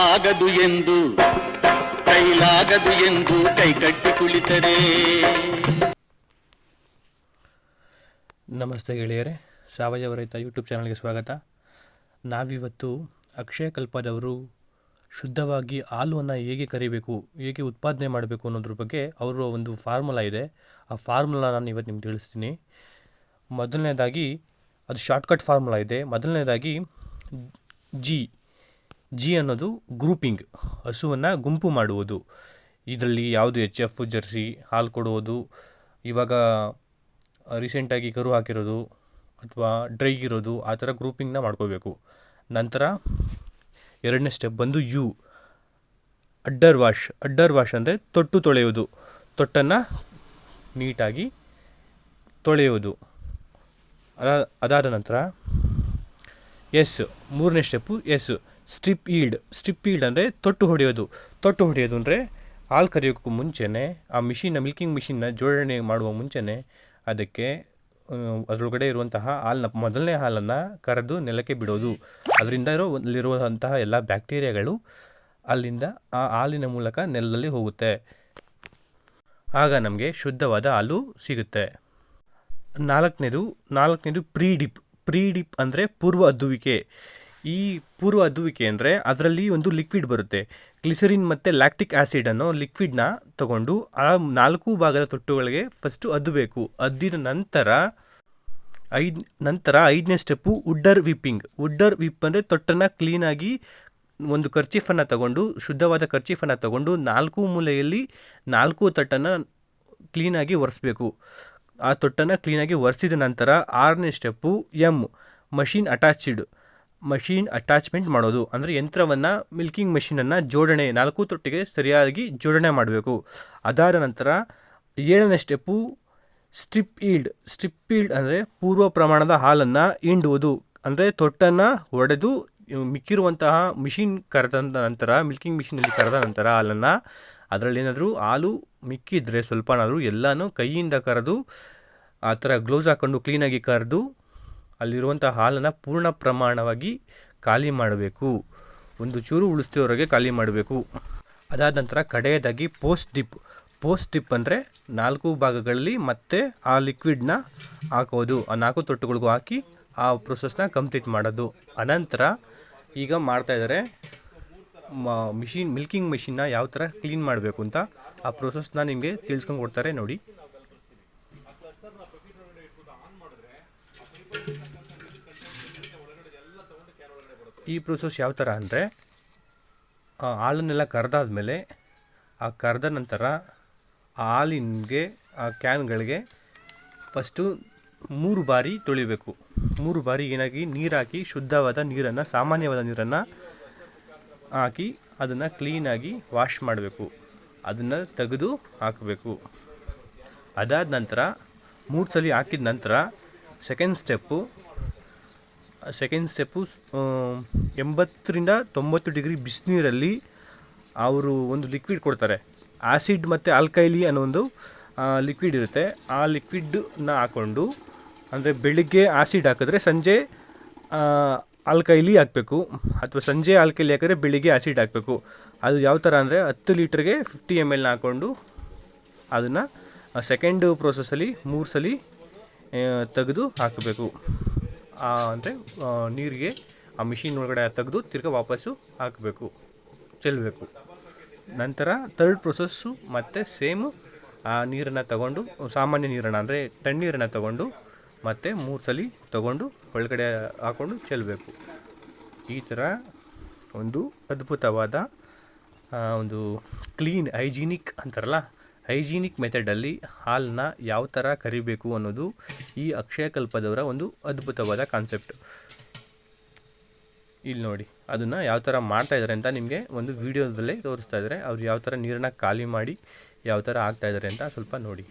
ಆಗದು ಎಂದು, ಕೈಲಾಗದು ಎಂದು ಕೈಕಟ್ಟಿ ಕುಳಿತರೆ. ನಮಸ್ತೆ ಗೆಳೆಯರೇ ಸಾವಯವ ರೈತ ಯೂಟ್ಯೂಬ್ ಚಾನಲ್ಗೆ ಸ್ವಾಗತ. ನಾವಿವತ್ತು ಅಕ್ಷಯ ಕಲ್ಪದವರು ಶುದ್ಧವಾಗಿ ಹಾಲನ್ನು ಹೇಗೆ ಕರಿಬೇಕು, ಹೇಗೆ ಉತ್ಪಾದನೆ ಮಾಡಬೇಕು ಅನ್ನೋದ್ರ ಬಗ್ಗೆ ಅವರ ಒಂದು ಫಾರ್ಮುಲಾ ಇದೆ. ಆ ಫಾರ್ಮುಲಾ ನಾನು ಇವತ್ತು ನಿಮ್ಗೆ ತಿಳಿಸ್ತೀನಿ. ಮೊದಲನೇದಾಗಿ ಅದು ಶಾರ್ಟ್ಕಟ್ ಫಾರ್ಮುಲಾ ಇದೆ. ಮೊದಲನೇದಾಗಿ ಜಿ ಜಿ ಅನ್ನೋದು ಗ್ರೂಪಿಂಗ್, ಹಸುವನ್ನು ಗುಂಪು ಮಾಡುವುದು. ಇದರಲ್ಲಿ ಯಾವುದು ಎಚ್ ಎಫ್ ಜರ್ಸಿ, ಹಾಲು ಕೊಡುವುದು, ಇವಾಗ ರೀಸೆಂಟಾಗಿ ಕರು ಹಾಕಿರೋದು ಅಥವಾ ಡ್ರೈ ಇರೋದು, ಆ ಥರ ಗ್ರೂಪಿಂಗ್ನ ಮಾಡ್ಕೋಬೇಕು. ನಂತರ ಎರಡನೇ ಸ್ಟೆಪ್ ಬಂದು U, udder wash. Udder wash ಅಂದರೆ ತೊಟ್ಟು ತೊಳೆಯೋದು ತೊಟ್ಟನ್ನು ನೀಟಾಗಿ ತೊಳೆಯುವುದು. ಅದ, ಅದಾದ ನಂತರ ಎಸ್, ಮೂರನೇ step S. Strip yield. Strip yield ಅಂದರೆ ತೊಟ್ಟು ಹೊಡೆಯೋದು. ತೊಟ್ಟು ಹೊಡೆಯೋದು ಅಂದರೆ ಹಾಲು ಕರೆಯೋಕ್ಕೂ ಮುಂಚೆನೇ, ಆ ಮಿಷಿನ್ನ ಮಿಲ್ಕಿಂಗ್ ಮಿಷಿನ್ನ ಜೋಡಣೆ ಮಾಡುವ ಮುಂಚೆನೇ ಅದಕ್ಕೆ ಅದರೊಳಗಡೆ ಇರುವಂತಹ ಹಾಲನ್ನ ಮೊದಲನೇ ಹಾಲನ್ನು ಕರೆದು ನೆಲಕ್ಕೆ ಬಿಡೋದು. ಅದರಿಂದ ಇರೋ, ಅಲ್ಲಿರುವಂತಹ ಎಲ್ಲ ಬ್ಯಾಕ್ಟೀರಿಯಾಗಳು ಅಲ್ಲಿಂದ ಆ ಹಾಲಿನ ಮೂಲಕ ನೆಲದಲ್ಲಿ ಹೋಗುತ್ತೆ. ಆಗ ನಮಗೆ ಶುದ್ಧವಾದ ಹಾಲು ಸಿಗುತ್ತೆ. ನಾಲ್ಕನೇದು ನಾಲ್ಕನೇದು ಪ್ರೀ ಡಿಪ್ ಪ್ರೀ ಡಿಪ್ ಅಂದರೆ ಪೂರ್ವ ಅದ್ದುವಿಕೆ. ಈ ಪೂರ್ವ ಅದುವಿಕೆ ಅಂದರೆ ಅದರಲ್ಲಿ ಒಂದು ಲಿಕ್ವಿಡ್ ಬರುತ್ತೆ. ಗ್ಲಿಸರಿನ್ ಮತ್ತು ಲ್ಯಾಕ್ಟಿಕ್ ಆ್ಯಸಿಡ್ ಅನ್ನೋ ಲಿಕ್ವಿಡ್ನ ತಗೊಂಡು ಆ ನಾಲ್ಕು ಭಾಗದ ತೊಟ್ಟುಗಳಿಗೆ ಫಸ್ಟು ಅದ್ದಬೇಕು ಅದ್ದಿದ ನಂತರ ಐದು, ನಂತರ ಐದನೇ step udder wiping udder wipe ಅಂದರೆ ತೊಟ್ಟನ್ನು ಕ್ಲೀನಾಗಿ ಒಂದು ಕರ್ಚೀಫನ್ನು ತಗೊಂಡು, ಶುದ್ಧವಾದ ಕರ್ಚೀಫನ್ನು ತಗೊಂಡು ನಾಲ್ಕು ಮೂಲೆಯಲ್ಲಿ ನಾಲ್ಕು ತೊಟ್ಟನ್ನು ಕ್ಲೀನಾಗಿ ಒರೆಸ್ಬೇಕು. ಆ ತೊಟ್ಟನ್ನು ಕ್ಲೀನಾಗಿ ಒರೆಸಿದ ನಂತರ ಆರನೇ step M machine attached machine attachment ಮಾಡೋದು. ಅಂದರೆ ಯಂತ್ರವನ್ನು, ಮಿಲ್ಕಿಂಗ್ ಮಷೀನನ್ನು ಜೋಡಣೆ, ನಾಲ್ಕು ತೊಟ್ಟಿಗೆ ಸರಿಯಾಗಿ ಜೋಡಣೆ ಮಾಡಬೇಕು. ಅದಾದ ನಂತರ ಏಳನೇ step strip yield. Strip yield ಅಂದರೆ ಪೂರ್ವ ಪ್ರಮಾಣದ ಹಾಲನ್ನು ಹಿಂಡುವುದು ಅಂದರೆ ತೊಟ್ಟನ್ನು ಒಡೆದು ಮಿಕ್ಕಿರುವಂತಹ ಮಿಷಿನ್ ಕರೆದ ನಂತರ, ಮಿಲ್ಕಿಂಗ್ ಮಿಷಿನಲ್ಲಿ ಕರೆದ ನಂತರ ಹಾಲನ್ನು ಅದರಲ್ಲಿ ಏನಾದರೂ ಹಾಲು ಮಿಕ್ಕಿದ್ರೆ ಸ್ವಲ್ಪನಾದರೂ ಎಲ್ಲನೂ ಕೈಯಿಂದ ಕರೆದು ಆ ಥರ ಗ್ಲೌಸ್ ಹಾಕ್ಕೊಂಡು ಕ್ಲೀನಾಗಿ ಕರೆದು ಅಲ್ಲಿರುವಂಥ ಹಾಲನ್ನು ಪೂರ್ಣ ಪ್ರಮಾಣವಾಗಿ ಖಾಲಿ ಮಾಡಬೇಕು. ಒಂದು ಚೂರು ಉಳಿಸ್ತಿರೋರಿಗೆ ಖಾಲಿ ಮಾಡಬೇಕು. ಅದಾದ ನಂತರ ಕಡೆಯದಾಗಿ ಪೋಸ್ಟ್ ಡಿಪ್. ಪೋಸ್ಟ್ ಡಿಪ್ ಅಂದರೆ ನಾಲ್ಕು ಭಾಗಗಳಲ್ಲಿ ಮತ್ತೆ ಆ ಲಿಕ್ವಿಡ್ನ ಹಾಕೋದು. ಆ ನಾಲ್ಕು ತೊಟ್ಟುಗಳಿಗೂ ಹಾಕಿ ಆ ಪ್ರೊಸೆಸ್ನ ಕಂಪ್ಲೀಟ್ ಮಾಡೋದು. ಅನಂತರ ಈಗ ಮಾಡ್ತಾಯಿದ್ದಾರೆ ಮ ಮಿಷಿನ್ ಮಿಲ್ಕಿಂಗ್ ಮಿಷಿನ್ನ ಯಾವ ಥರ ಕ್ಲೀನ್ ಮಾಡಬೇಕು ಅಂತ ಆ ಪ್ರೊಸೆಸ್ನ ನಿಮಗೆ ತಿಳಿಸ್ಕೊಂಡು ಕೊಡ್ತಾರೆ ನೋಡಿ. ಈ ಪ್ರೊಸೆಸ್ ಯಾವ ಥರ ಅಂದರೆ ಹಾಲನ್ನೆಲ್ಲ ಕರೆದಾದ್ಮೇಲೆ ಆ ಕರೆದ ನಂತರ ಆ ಹಾಲಿನಗೆ, ಆ ಕ್ಯಾನ್ಗಳಿಗೆ ಫಸ್ಟು ಮೂರು ಬಾರಿ ತೊಳಿಬೇಕು. ಮೂರು ಬಾರಿ ಏನಾಗಿ ನೀರಾಕಿ ಶುದ್ಧವಾದ ನೀರನ್ನು, ಸಾಮಾನ್ಯವಾದ ನೀರನ್ನು ಹಾಕಿ ಅದನ್ನು ಕ್ಲೀನಾಗಿ ವಾಶ್ ಮಾಡಬೇಕು. ಅದನ್ನು ತೆಗೆದು ಹಾಕಬೇಕು. ಅದಾದ ನಂತರ ಮೂರು ಸಲ ಹಾಕಿದ ನಂತರ ಸೆಕೆಂಡ್ ಸ್ಟೆಪ್ಪು ಸೆಕೆಂಡ್ ಸ್ಟೆಪ್ಪು ಎಂಬತ್ತರಿಂದ ತೊಂಬತ್ತು ಡಿಗ್ರಿ ಬಿಸಿನೀರಲ್ಲಿ ಅವರು ಒಂದು ಲಿಕ್ವಿಡ್ ಕೊಡ್ತಾರೆ. ಆ್ಯಸಿಡ್ ಮತ್ತು ಆಲ್ಕೈಲಿ ಅನ್ನೋ ಒಂದು ಲಿಕ್ವಿಡ್ ಇರುತ್ತೆ. ಆ ಲಿಕ್ವಿಡ್ನ ಹಾಕ್ಕೊಂಡು ಅಂದರೆ ಬೆಳಿಗ್ಗೆ ಆ್ಯಸಿಡ್ ಹಾಕಿದ್ರೆ ಸಂಜೆ ಆಲ್ಕೈಲಿ ಹಾಕಬೇಕು. ಅಥವಾ ಸಂಜೆ ಆಲ್ಕೈಲಿ ಹಾಕಿದ್ರೆ ಬೆಳಿಗ್ಗೆ ಆ್ಯಸಿಡ್ ಹಾಕಬೇಕು. ಅದು ಯಾವ ಥರ ಅಂದರೆ ಹತ್ತು ಲೀಟ್ರಿಗೆ ಫಿಫ್ಟಿ ಎಂ ಎಲ್ನ ಹಾಕ್ಕೊಂಡು ಅದನ್ನು ಸೆಕೆಂಡ್ ಪ್ರೋಸೆಸ್ಸಲ್ಲಿ ಮೂರು ಸಲ ತೆಗೆದು ಹಾಕಬೇಕು. ಅಂದರೆ ನೀರಿಗೆ ಆ ಮಿಷಿನ್ ಒಳಗಡೆ ತೆಗೆದು ತಿರ್ಗಾ ವಾಪಸ್ಸು ಹಾಕಬೇಕು ಚೆಲ್ಲಬೇಕು ನಂತರ ತರ್ಡ್ ಪ್ರೊಸೆಸ್ಸು ಮತ್ತು ಸೇಮು ಆ, ನೀರನ್ನು ತಗೊಂಡು, ಸಾಮಾನ್ಯ ನೀರನ್ನು ಅಂದರೆ ತಣ್ಣೀರನ್ನು ತಗೊಂಡು ಮತ್ತು ಮೂರು ಸಲ ತಗೊಂಡು ಒಳಗಡೆ ಹಾಕ್ಕೊಂಡು ಚೆಲ್ಲಬೇಕು ಈ ಥರ ಒಂದು ಅದ್ಭುತವಾದ ಒಂದು ಕ್ಲೀನ್ ಹೈಜೀನಿಕ್ ಅಂತಾರಲ್ಲ ಹೈಜೀನಿಕ್ ಮೆಥಡಲ್ಲಿ ಹಾಲನ್ನ ಯಾವ ಥರ ಕರಿಬೇಕು ಅನ್ನೋದು ಈ ಅಕ್ಷಯ ಕಲ್ಪದವರ ಒಂದು ಅದ್ಭುತವಾದ ಕಾನ್ಸೆಪ್ಟ್ ಇಲ್ಲಿ ನೋಡಿ, ಅದನ್ನು ಯಾವ ಥರ ಮಾಡ್ತಾ ಇದ್ದಾರೆ ಅಂತ ನಿಮಗೆ ಒಂದು ವೀಡಿಯೋದಲ್ಲೇ ತೋರಿಸ್ತಾ ಇದ್ದಾರೆ ಅವ್ರು ಯಾವ ಥರ ನೀರನ್ನ ಖಾಲಿ ಮಾಡಿ ಯಾವ ಥರ ಆಗ್ತಾಯಿದ್ದಾರೆ ಅಂತ ಸ್ವಲ್ಪ ನೋಡಿ.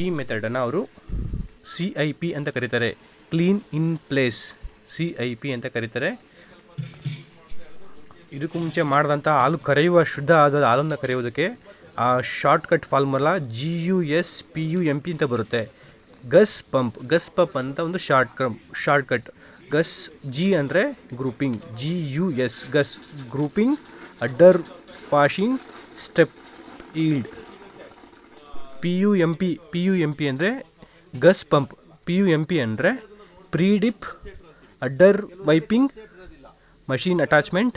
ಈ ಮೆಥಡನ್ನು ಅವರು ಸಿ ಐ ಪಿ ಅಂತ ಕರೀತಾರೆ. Clean in place C I P ಅಂತ ಕರೀತಾರೆ. ಇದಕ್ಕೂ ಮುಂಚೆ ಮಾಡಿದಂಥ ಹಾಲು ಕರೆಯುವ ಶುದ್ಧ ಆದ ಹಾಲನ್ನು ಕರೆಯುವುದಕ್ಕೆ ಆ shortcut formula G U S P U M P ಅಂತ ಬರುತ್ತೆ. ಗಸ್ ಪಂಪ್ ಗಸ್ ಪಂಪ್ ಅಂತ ಒಂದು ಶಾರ್ಟ್ ಕ್ರಮ್ ಶಾರ್ಟ್ಕಟ್ ಗಸ್ ಜಿ ಅಂದರೆ grouping G U S GUS grouping udder washing step yield P U M P P U M P ಅಂದರೆ GUS pump P U M P ಅಂದರೆ predip udder wiping machine attachment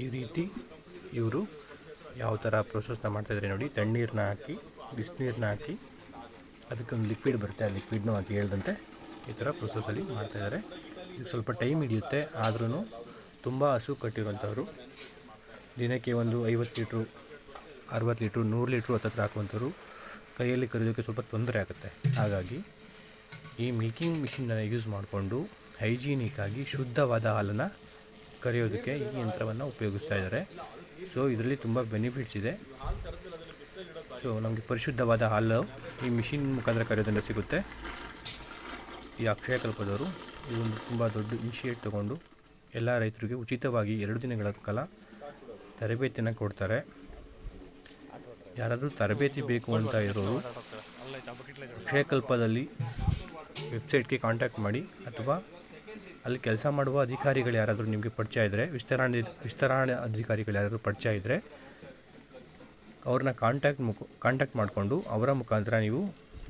ಈ ರೀತಿ ಇವರು ಯಾವ ಥರ ಪ್ರೊಸೆಸ್ನ ಮಾಡ್ತಾಯಿದ್ರೆ ನೋಡಿ ತಣ್ಣೀರನ್ನ ಹಾಕಿ ಬಿಸಿನೀರನ್ನ ಹಾಕಿ, ಅದಕ್ಕೊಂದು ಲಿಕ್ವಿಡ್ ಬರುತ್ತೆ, ಆ ಲಿಕ್ವಿಡ್ನು ಹಾಕಿ ಹೇಳ್ದಂತೆ ಈ ಥರ ಪ್ರೊಸೆಸಲ್ಲಿ ಮಾಡ್ತಾಯಿದ್ದಾರೆ ಇದು ಸ್ವಲ್ಪ ಟೈಮ್ ಹಿಡಿಯುತ್ತೆ ಆದ್ರೂ ತುಂಬ ಹಸು ಕಟ್ಟಿರುವಂಥವ್ರು ದಿನಕ್ಕೆ ಒಂದು ಐವತ್ತು ಲೀಟ್ರು, ಅರವತ್ತು ಲೀಟ್ರು, ನೂರು ಲೀಟ್ರು ಹತ್ತತ್ರ ಹಾಕುವಂಥವ್ರು ಕೈಯಲ್ಲಿ ಕರೆಯೋದಕ್ಕೆ ಸ್ವಲ್ಪ ತೊಂದರೆ ಆಗುತ್ತೆ. ಹಾಗಾಗಿ ಈ ಮಿಲ್ಕಿಂಗ್ ಮಿಷಿನನ್ನು ಯೂಸ್ ಮಾಡಿಕೊಂಡು ಹೈಜೀನಿಕ್ಕಾಗಿ ಶುದ್ಧವಾದ ಹಾಲನ್ನು ಕರೆಯೋದಕ್ಕೆ ಈ ಯಂತ್ರವನ್ನು ಉಪಯೋಗಿಸ್ತಾ ಇದ್ದಾರೆ. ಸೊ ಇದರಲ್ಲಿ ತುಂಬ ಬೆನಿಫಿಟ್ಸ್ ಇದೆ. ಸೊ ನಮಗೆ ಪರಿಶುದ್ಧವಾದ ಹಾಲು ಈ ಮಿಷಿನ್ ಮುಖಾಂತರ ಕರೆಯೋದ್ರಿಂದ ಸಿಗುತ್ತೆ. ಈ ಅಕ್ಷಯ ಕಲ್ಪದವರು ಇದೊಂದು ತುಂಬ ದೊಡ್ಡ ಇನಿಷಿಯೇಟ್ ತಗೊಂಡು ಎಲ್ಲ ರೈತರಿಗೆ ಉಚಿತವಾಗಿ ಎರಡು ದಿನಗಳ ಕಾಲ ತರಬೇತಿಯನ್ನು ಕೊಡ್ತಾರೆ. ಯಾರಾದರೂ ತರಬೇತಿ ಬೇಕು ಅಂತ ಇರೋರು ಅಕ್ಷಯಕಲ್ಪದಲ್ಲಿ ವೆಬ್ಸೈಟ್ಗೆ ಕಾಂಟ್ಯಾಕ್ಟ್ ಮಾಡಿ ಅಥವಾ ಅಲ್ಲಿ ಕೆಲಸ ಮಾಡುವ ಅಧಿಕಾರಿಗಳು ಯಾರಾದರೂ ನಿಮಗೆ ಪರಿಚಯ ಇದ್ದರೆ ವಿಸ್ತರಣೆ ವಿಸ್ತರಣೆ ಅಧಿಕಾರಿಗಳು ಯಾರಾದರೂ ಪರಿಚಯ ಇದ್ದರೆ ಅವ್ರನ್ನ ಕಾಂಟ್ಯಾಕ್ಟ್ ಮುಖ ಕಾಂಟ್ಯಾಕ್ಟ್ ಮಾಡಿಕೊಂಡು ಅವರ ಮುಖಾಂತರ ನೀವು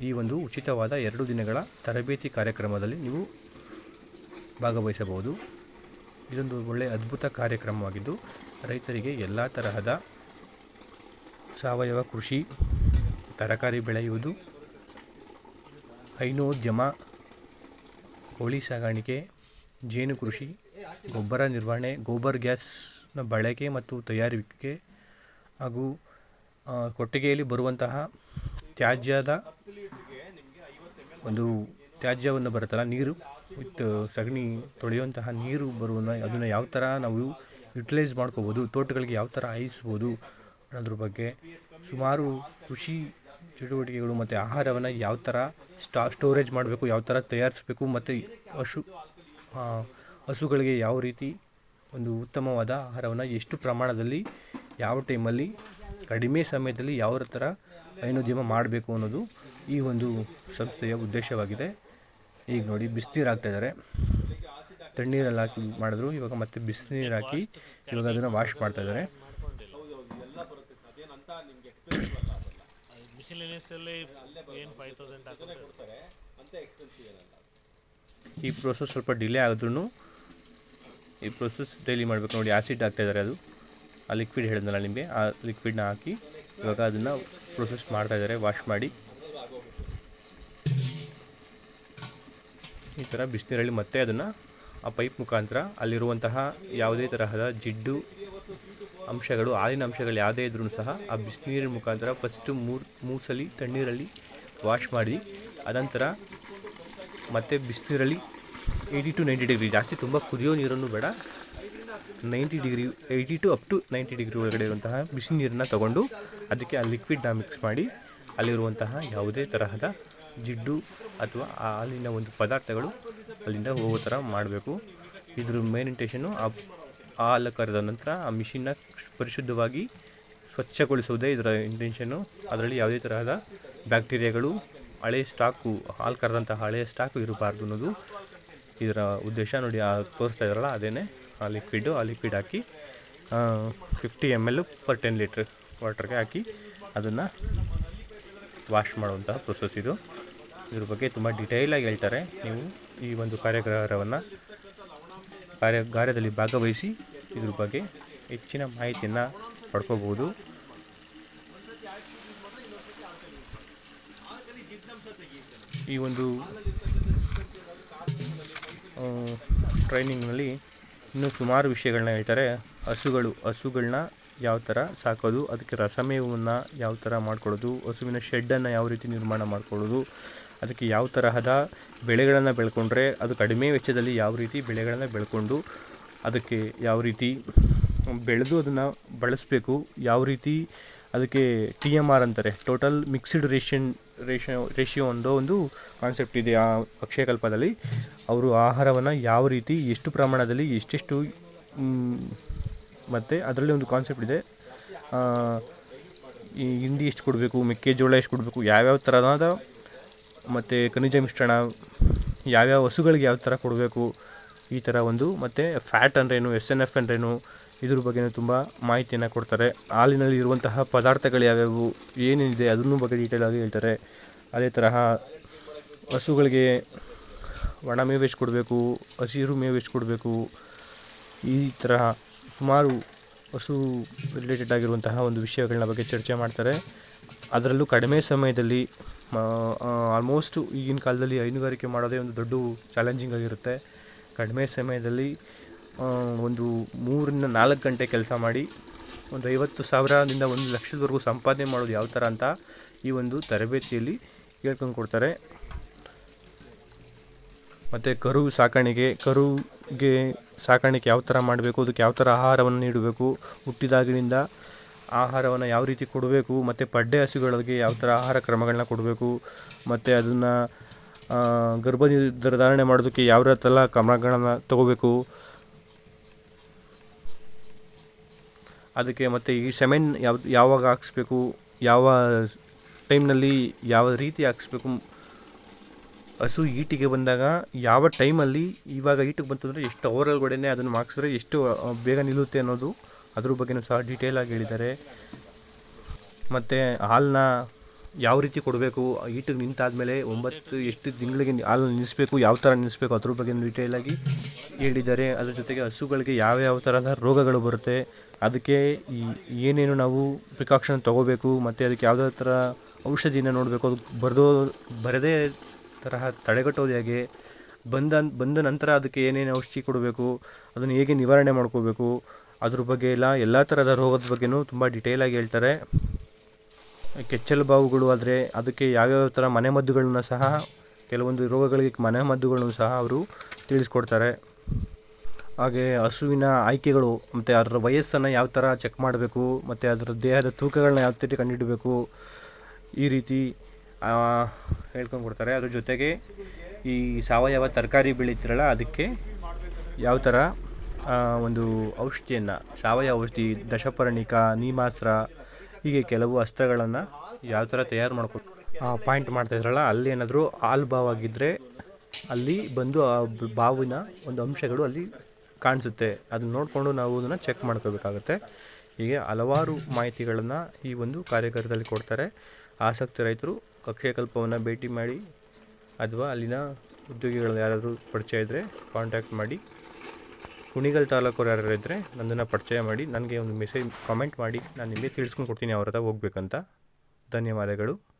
ಈ ಒಂದು ಉಚಿತವಾದ ಎರಡು ದಿನಗಳ ತರಬೇತಿ ಕಾರ್ಯಕ್ರಮದಲ್ಲಿ ನೀವು ಭಾಗವಹಿಸಬಹುದು. ಇದೊಂದು ಒಳ್ಳೆಯ ಅದ್ಭುತ ಕಾರ್ಯಕ್ರಮವಾಗಿದ್ದು, ರೈತರಿಗೆ ಎಲ್ಲ ತರಹದ ಸಾವಯವ ಕೃಷಿ, ತರಕಾರಿ ಬೆಳೆಯುವುದು, ಹೈನೋದ್ಯಮ, ಕೋಳಿ ಸಾಗಾಣಿಕೆ ಜೇನು ಕೃಷಿ ಗೊಬ್ಬರ ನಿರ್ವಹಣೆ ಗೋಬರ್ ಗ್ಯಾಸ್ನ ಬಳಕೆ ಮತ್ತು ತಯಾರಿಕೆ ಹಾಗೂ ಕೊಟ್ಟಿಗೆಯಲ್ಲಿ ಬರುವಂತಹ ತ್ಯಾಜ್ಯದ ಒಂದು ತ್ಯಾಜ್ಯವನ್ನು ಬರುತ್ತಲ್ಲ ನೀರು ವಿತ್ ಸಗಣಿ ತೊಳೆಯುವಂತಹ ನೀರು ಬರುವ ಅದನ್ನು ಯಾವ ಥರ ನಾವು ಯುಟಿಲೈಸ್ ಮಾಡ್ಕೋಬೋದು ತೋಟಗಳಿಗೆ ಯಾವ ಥರ ಹಾಯಿಸ್ಬೋದು ಅನ್ನೋದ್ರ ಬಗ್ಗೆ ಸುಮಾರು ಕೃಷಿ ಚಟುವಟಿಕೆಗಳು ಮತ್ತು ಆಹಾರವನ್ನು ಯಾವ ಥರ ಸ್ಟಾ ಸ್ಟೋರೇಜ್ ಮಾಡಬೇಕು ಯಾವ ಥರ ತಯಾರಿಸಬೇಕು ಮತ್ತು ಆ, ಹಸುಗಳಿಗೆ ಯಾವ ರೀತಿ ಒಂದು ಉತ್ತಮವಾದ ಆಹಾರವನ್ನು ಎಷ್ಟು ಪ್ರಮಾಣದಲ್ಲಿ, ಯಾವ ಟೈಮಲ್ಲಿ, ಕಡಿಮೆ ಸಮಯದಲ್ಲಿ ಯಾವ ಥರ ಹೈನೋದ್ಯಮ ಮಾಡಬೇಕು ಅನ್ನೋದು ಈ ಒಂದು ಸಂಸ್ಥೆಯ ಉದ್ದೇಶವಾಗಿದೆ. ಈಗ ನೋಡಿ, ಬಿಸಿನೀರು ಹಾಕ್ತಾಯಿದ್ದಾರೆ ತಣ್ಣೀರಲ್ಲಿ ಹಾಕಿ ಮಾಡಿದ್ರು, ಇವಾಗ ಮತ್ತೆ ಬಿಸಿನೀರು ಹಾಕಿ ಇವಾಗ ಅದನ್ನು ವಾಶ್ ಮಾಡ್ತಾಯಿದ್ದಾರೆ ಮಿಷಿಲಿನಿಯಸ್ಸಲ್ಲಿ ಏನು ಫೈವ್ ತೌಸಂಡ್ ಹಾಕಿದ್ರೆ ಈ ಪ್ರೋಸೆಸ್ ಸ್ವಲ್ಪ ಡಿಲೇ ಆದ್ರೂ ಈ ಪ್ರೋಸೆಸ್ ಡೈಲಿ ಮಾಡಬೇಕು ನೋಡಿ ಆ್ಯಸಿಡ್ ಹಾಕ್ತಾಯಿದ್ದಾರೆ ಅದು. ಆ ಲಿಕ್ವಿಡ್ ಹೇಳಿದ್ನಲ್ಲ ನಿಮಗೆ? ಆ ಲಿಕ್ವಿಡ್ನ ಹಾಕಿ ಇವಾಗ ಅದನ್ನು ಪ್ರೊಸೆಸ್ ಮಾಡ್ತಾಯಿದ್ದಾರೆ ವಾಶ್ ಮಾಡಿ. ಈ ಥರ ಬಿಸಿನೀರಲ್ಲಿ ಮತ್ತೆ ಅದನ್ನು ಆ ಪೈಪ್ ಮುಖಾಂತರ ಅಲ್ಲಿರುವಂತಹ ಯಾವುದೇ ತರಹದ ಜಿಡ್ಡು ಅಂಶಗಳು, ಹಾಲಿನ ಅಂಶಗಳು ಯಾವುದೇ ಇದ್ರೂ ಸಹ ಆ ಬಿಸಿನೀರಿನ ಮುಖಾಂತರ ಫಸ್ಟು ಮೂರು ಮೂರು ಸಲ ತಣ್ಣೀರಲ್ಲಿ ವಾಶ್ ಮಾಡಿ, ಅನಂತರ ಮತ್ತು ಬಿಸಿನೀರಲ್ಲಿ ಏಯ್ಟಿ ಟು ನೈಂಟಿ ಡಿಗ್ರಿ ಜಾಸ್ತಿ ತುಂಬ ಕುದಿಯೋ ನೀರನ್ನು ಬೇಡ. Ninety degree eighty to up to ninety degree ಒಳಗಡೆ ಇರುವಂತಹ ಬಿಸಿ ನೀರನ್ನು ತಗೊಂಡು ಅದಕ್ಕೆ ಆ ಲಿಕ್ವಿಡ್ನ ಮಿಕ್ಸ್ ಮಾಡಿ ಅಲ್ಲಿರುವಂತಹ ಯಾವುದೇ ತರಹದ ಜಿಡ್ಡು ಅಥವಾ ಆ ಹಾಲಿನ ಒಂದು ಪದಾರ್ಥಗಳು ಅಲ್ಲಿಂದ ಹೋಗೋ ಥರ ಮಾಡಬೇಕು. ಇದ್ರ ಮೇನ್ ಇಂಟೆನ್ಷನ್ನು ಆ ಆ ಹಾಲು ಕರೆದ ನಂತರ ಆ ಮಿಷಿನ್ನ ಪರಿಶುದ್ಧವಾಗಿ ಸ್ವಚ್ಛಗೊಳಿಸುವುದೇ ಇದರ ಇಂಟೆನ್ಷನ್ನು ಅದರಲ್ಲಿ ಯಾವುದೇ ತರಹದ ಬ್ಯಾಕ್ಟೀರಿಯಾಗಳು ಹಳೆಯ ಸ್ಟಾಕು, ಹಾಲು ಕರೆದಂಥ ಹಳೆಯ ಸ್ಟಾಕು ಇರಬಾರ್ದು ಅನ್ನೋದು ಇದರ ಉದ್ದೇಶ ನೋಡಿ ತೋರಿಸ್ತಾ ಇದ್ದಾರಲ್ಲ ಅದೇ ಆ ಲಿಕ್ವಿಡು ಆ ಲಿಕ್ವಿಡ್ ಹಾಕಿ fifty M L per ten litre ವಾಟ್ರ್ಗೆ ಹಾಕಿ ಅದನ್ನು ವಾಶ್ ಮಾಡುವಂತಹ ಪ್ರೊಸೆಸ್ ಇದು. ಇದ್ರ ಬಗ್ಗೆ ತುಂಬ ಡಿಟೇಲಾಗಿ ಹೇಳ್ತಾರೆ. ನೀವು ಈ ಒಂದು ಕಾರ್ಯಾಗಾರವನ್ನು ಕಾರ್ಯಾಗಾರದಲ್ಲಿ ಭಾಗವಹಿಸಿ ಇದ್ರ ಬಗ್ಗೆ ಹೆಚ್ಚಿನ ಮಾಹಿತಿಯನ್ನು ಪಡ್ಕೋಬೋದು ಈ ಒಂದು ಟ್ರೈನಿಂಗ್ನಲ್ಲಿ ಇನ್ನೂ ಸುಮಾರು ವಿಷಯಗಳನ್ನ ಹೇಳ್ತಾರೆ. ಹಸುಗಳು ಹಸುಗಳನ್ನ ಯಾವ ಥರ ಸಾಕೋದು, ಅದಕ್ಕೆ ರಸಮೇವನ್ನು ಯಾವ ಥರ ಮಾಡ್ಕೊಳ್ಳೋದು ಹಸುವಿನ ಶೆಡ್ಡನ್ನು ಯಾವ ರೀತಿ ನಿರ್ಮಾಣ ಮಾಡ್ಕೊಳ್ಳೋದು ಅದಕ್ಕೆ ಯಾವ ತರಹದ ಬೆಳೆಗಳನ್ನು ಬೆಳ್ಕೊಂಡ್ರೆ ಅದು ಕಡಿಮೆ ವೆಚ್ಚದಲ್ಲಿ ಯಾವ ರೀತಿ ಬೆಳೆಗಳನ್ನು ಬೆಳ್ಕೊಂಡು ಅದಕ್ಕೆ ಯಾವ ರೀತಿ ಬೆಳೆದು ಅದನ್ನು ಬಳಸಬೇಕು, ಯಾವ ರೀತಿ ಅದಕ್ಕೆ ಟಿ ಎಂ ಆರ್ ಅಂತಾರೆ. Total mixed ration ratio ratio ಒಂದು ಒಂದು ಕಾನ್ಸೆಪ್ಟ್ ಇದೆ ಆ ಅಕ್ಷಯಕಲ್ಪದಲ್ಲಿ. ಅವರು ಆಹಾರವನ್ನು ಯಾವ ರೀತಿ, ಎಷ್ಟು ಪ್ರಮಾಣದಲ್ಲಿ, ಎಷ್ಟೆಷ್ಟು ಮತ್ತು ಅದರಲ್ಲಿ ಒಂದು ಕಾನ್ಸೆಪ್ಟ್ ಇದೆ. ಈ ಹಿಂಡಿ ಎಷ್ಟು ಕೊಡಬೇಕು, ಮೆಕ್ಕೆಜೋಳ ಎಷ್ಟು ಕೊಡಬೇಕು, ಯಾವ್ಯಾವ ಥರದ ಮತ್ತು ಖನಿಜ ಮಿಶ್ರಣ, ಯಾವ್ಯಾವ ಹಸುಗಳಿಗೆ ಯಾವ ಥರ ಕೊಡಬೇಕು, ಈ ಥರ ಒಂದು, ಮತ್ತು ಫ್ಯಾಟ್ ಅಂದ್ರೇನು ಎಸ್ ಎನ್ ಎಫ್ ಅಂದ್ರೇನು ಇದ್ರ ಬಗ್ಗೆನೂ ತುಂಬ ಮಾಹಿತಿಯನ್ನು ಕೊಡ್ತಾರೆ. ಹಾಲಿನಲ್ಲಿ ಇರುವಂತಹ ಪದಾರ್ಥಗಳು ಯಾವ್ಯಾವು, ಏನೇನಿದೆ ಅದನ್ನು ಬಗ್ಗೆ ಡೀಟೇಲಾಗಿ ಹೇಳ್ತಾರೆ. ಅದೇ ತರಹ ಹಸುಗಳಿಗೆ ಒಣ ಮೇವು ಎಷ್ಟು ಕೊಡಬೇಕು, ಹಸಿರು ಮೇವು ಎಷ್ಟು ಕೊಡಬೇಕು. ಈ ತರಹ ಸುಮಾರು ಹಸು ರಿಲೇಟೆಡ್ ಆಗಿರುವಂತಹ ಒಂದು ವಿಷಯಗಳನ್ನ ಬಗ್ಗೆ ಚರ್ಚೆ ಮಾಡ್ತಾರೆ. ಅದರಲ್ಲೂ ಕಡಿಮೆ ಸಮಯದಲ್ಲಿ ಆಲ್ಮೋಸ್ಟ್ ಈಗಿನ ಕಾಲದಲ್ಲಿ ಹೈನುಗಾರಿಕೆ ಮಾಡೋದೇ ಒಂದು ದೊಡ್ಡ ಚಾಲೆಂಜಿಂಗ್ ಆಗಿರುತ್ತೆ. ಕಡಿಮೆ ಸಮಯದಲ್ಲಿ ಒಂದು ಮೂರರಿಂದ ನಾಲ್ಕು ಗಂಟೆ ಕೆಲಸ ಮಾಡಿ ಒಂದು ಐವತ್ತು ಸಾವಿರದಿಂದ ಒಂದು ಲಕ್ಷದವರೆಗೂ ಸಂಪಾದನೆ ಮಾಡೋದು ಯಾವ ಥರ ಅಂತ ಈ ಒಂದು ತರಬೇತಿಯಲ್ಲಿ ಹೇಳ್ಕೊಂಡು ಕೊಡ್ತಾರೆ. ಮತ್ತು ಕರು ಸಾಕಾಣಿಕೆ, ಕರುಗೆ ಸಾಕಾಣಿಕೆ ಯಾವ ಥರ ಮಾಡಬೇಕು, ಅದಕ್ಕೆ ಯಾವ ಥರ ಆಹಾರವನ್ನು ನೀಡಬೇಕು, ಹುಟ್ಟಿದಾಗಿನಿಂದ ಆಹಾರವನ್ನು ಯಾವ ರೀತಿ ಕೊಡಬೇಕು, ಮತ್ತು ಪಡ್ಡೆ ಹಸುಗಳಿಗೆ ಯಾವ ಥರ ಆಹಾರ ಕ್ರಮಗಳನ್ನ ಕೊಡಬೇಕು, ಮತ್ತು ಅದನ್ನು ಗರ್ಭ ನಿರ್ಧಾರಣೆ ಮಾಡೋದಕ್ಕೆ ಯಾವ ಥರ ಕ್ರಮಗಳನ್ನು ತಗೋಬೇಕು ಅದಕ್ಕೆ ಮತ್ತು ಈ ಸೆಮೆನ್ ಯಾವ ಯಾವಾಗ ಹಾಕ್ಸ್ಬೇಕು, ಯಾವ ಟೈಮ್ನಲ್ಲಿ ಯಾವ ರೀತಿ ಹಾಕ್ಸ್ಬೇಕು, ಹಸು ಈಟಿಗೆ ಬಂದಾಗ ಯಾವ ಟೈಮಲ್ಲಿ ಇವಾಗ ಈಟಿಗೆ ಅಂದರೆ ಎಷ್ಟು ಅವರೊಳಗಡೆ ಅದನ್ನು ಹಾಕ್ಸಿದ್ರೆ ಎಷ್ಟು ಬೇಗ ನಿಲ್ಲುತ್ತೆ ಅನ್ನೋದು ಅದ್ರ ಬಗ್ಗೆನೂ ಸಹ ಡೀಟೇಲಾಗಿ ಹೇಳಿದ್ದಾರೆ. ಮತ್ತು ಹಾಲನ್ನ ಯಾವ ರೀತಿ ಕೊಡಬೇಕು? ಈಟಿಗೆ ನಿಂತಾದ್ಮೇಲೆ ಒಂಬತ್ತು, ಎಷ್ಟು ತಿಂಗಳಿಗೆ ಹಾಲು ನಿಲ್ಲಿಸಬೇಕು? ಯಾವ ಥರ ನಿಲ್ಲಿಸಬೇಕು? ಅದ್ರ ಬಗ್ಗೆ ಡೀಟೇಲಾಗಿ ಹೇಳಿದ್ದಾರೆ. ಅದ್ರ ಜೊತೆಗೆ ಹಸುಗಳಿಗೆ ಯಾವ ಥರದ ರೋಗಗಳು ಬರುತ್ತೆ? ಅದಕ್ಕೆ ಏನೇನು ನಾವು ಪ್ರಿಕಾಕ್ಷನ್ ತೊಗೋಬೇಕು? ಮತ್ತು ಅದಕ್ಕೆ ಯಾವುದೇ ಥರ ಔಷಧಿನ ನೋಡಬೇಕು? ಅದು ಬರೆದೋ, ಬರದೇ ತರಹ ತಡೆಗಟ್ಟೋದು ಹೇಗೆ? ಬಂದ ಬಂದ ನಂತರ ಅದಕ್ಕೆ ಏನೇನು ಔಷಧಿ ಕೊಡಬೇಕು? ಅದನ್ನು ಹೇಗೆ ನಿವಾರಣೆ ಮಾಡ್ಕೋಬೇಕು? ಅದ್ರ ಬಗ್ಗೆ ಎಲ್ಲ ಎಲ್ಲ ಥರದ ರೋಗದ ಬಗ್ಗೆನೂ ತುಂಬ ಡಿಟೇಲಾಗಿ ಹೇಳ್ತಾರೆ. ಕೆಚ್ಚಲು ಬಾವುಗಳು ಆದರೆ ಅದಕ್ಕೆ ಯಾವ್ಯಾವ ಥರ ಮನೆಮದ್ದುಗಳನ್ನ ಸಹ ಕೆಲವೊಂದು ರೋಗಗಳಿಗೆ ಮನೆಮದ್ದುಗಳನ್ನು ಸಹ ಅವರು ತಿಳಿಸ್ಕೊಡ್ತಾರೆ. ಹಾಗೆ ಹಸುವಿನ ಆಯ್ಕೆಗಳು ಮತ್ತು ಅದರ ವಯಸ್ಸನ್ನು ಯಾವ ಥರ ಚೆಕ್ ಮಾಡಬೇಕು, ಮತ್ತು ಅದರ ದೇಹದ ತೂಕಗಳನ್ನ ಯಾವ ರೀತಿ ಕಂಡುಹಿಡಬೇಕು, ಈ ರೀತಿ ಹೇಳ್ಕೊಂಡು ಕೊಡ್ತಾರೆ ಅದ್ರ ಜೊತೆಗೆ ಈ ಸಾವಯವ ತರಕಾರಿ ಬೆಳೀತಿರಲ್ಲ, ಅದಕ್ಕೆ ಯಾವ ಥರ ಒಂದು ಔಷಧಿಯನ್ನು, ಸಾವಯವ ಔಷಧಿ, ದಶಪರ್ಣಿಕ, ನೀಮಾಸ್ತ್ರ ಹೀಗೆ ಕೆಲವು ಅಸ್ತ್ರಗಳನ್ನು ಯಾವ ಥರ ತಯಾರು ಮಾಡ್ಕೊ ಪಾಯಿಂಟ್ ಮಾಡ್ತಾ ಇದ್ರಲ್ಲ, ಅಲ್ಲಿ ಏನಾದರೂ ಹಾಲು ಬಾವಾಗಿದ್ದರೆ ಅಲ್ಲಿ ಬಂದು ಆ ಬಾವಿನ ಒಂದು ಅಂಶಗಳು ಅಲ್ಲಿ ಕಾಣಿಸುತ್ತೆ. ಅದನ್ನ ನೋಡಿಕೊಂಡು ನಾವು ಅದನ್ನು ಚೆಕ್ ಮಾಡ್ಕೋಬೇಕಾಗುತ್ತೆ. ಹೀಗೆ ಹಲವಾರು ಮಾಹಿತಿಗಳನ್ನು ಈ ಒಂದು ಕಾರ್ಯಾಗಾರದಲ್ಲಿ ಕೊಡ್ತಾರೆ. ಆಸಕ್ತಿ ರೈತರು ಕಕ್ಷೆಕಲ್ಪವನ್ನು ಭೇಟಿ ಮಾಡಿ, ಅಥವಾ ಅಲ್ಲಿನ ಉದ್ಯೋಗಿಗಳು ಯಾರಾದರೂ ಪರಿಚಯ ಇದ್ದರೆ ಕಾಂಟ್ಯಾಕ್ಟ್ ಮಾಡಿ. ಕುಣಿಗಲ್ ತಾಲೂಕು ಯಾರು ಇದ್ದರೆ ನನ್ನನ್ನು ಪರಿಚಯ ಮಾಡಿ, ನನಗೆ ಒಂದು ಮೆಸೇಜ್ ಕಾಮೆಂಟ್ ಮಾಡಿ, ನಾನು ನಿಮಗೆ ತಿಳಿಸ್ಕೊಂಡು ಕೊಡ್ತೀನಿ, ಅವ್ರ ಹತ್ರ ಹೋಗ್ಬೇಕಂತ. ಧನ್ಯವಾದಗಳು.